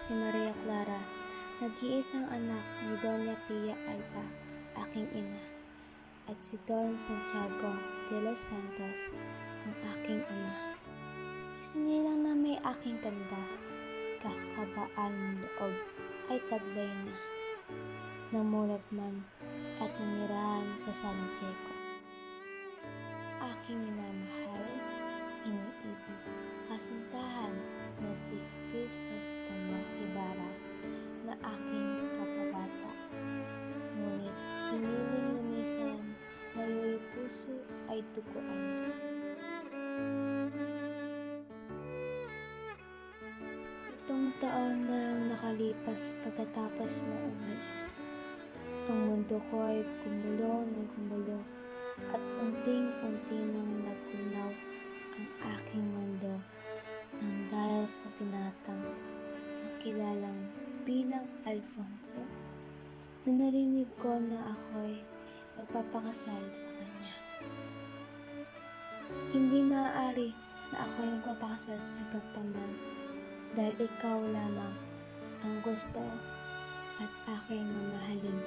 si Maria Clara, nag-iisang anak ni Doña Pia Alba, aking ina, at si Don Santiago de los Santos, ang aking ama. Isinilang na may aking ganda, kakabaan ng loob ay taglay na, namulat man at nanirahan sa San Diego. Aking minamahal, iniibig, kasintahan na si Ibarra na aking kapabata. Ngunit piniling lumisan, ngayon puso ay tuguan. Itong taon na nakalipas pagkatapos mo umalis. Ang mundo ko ay gumulo ng gumulo at unting-unti nang nagunaw ang aking mundo nang dahil sa binatang nakilalang bilang Alfonso na narinig ko na ako'y magpapakasal sa kanya. Hindi maaari na ako yung papakasal sa iba pa man dahil ikaw lamang ang gusto at aking mamahalin.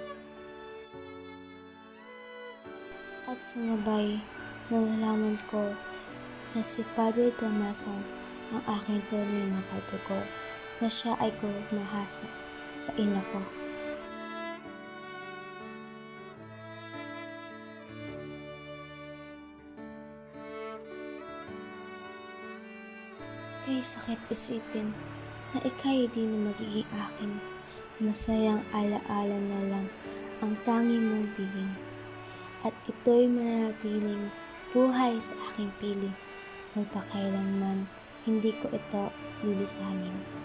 At sumabay na nalaman ko na si Padre Damaso ang aking tunay na katugo na siya ay gumahasa sa ina ko. Kay sakit isipin na ikay di na magiging akin. Masayang alaala na lang ang tangi mong piling. At ito'y mananatiling buhay sa aking piling. Magpakailanman, hindi ko ito lilisanin.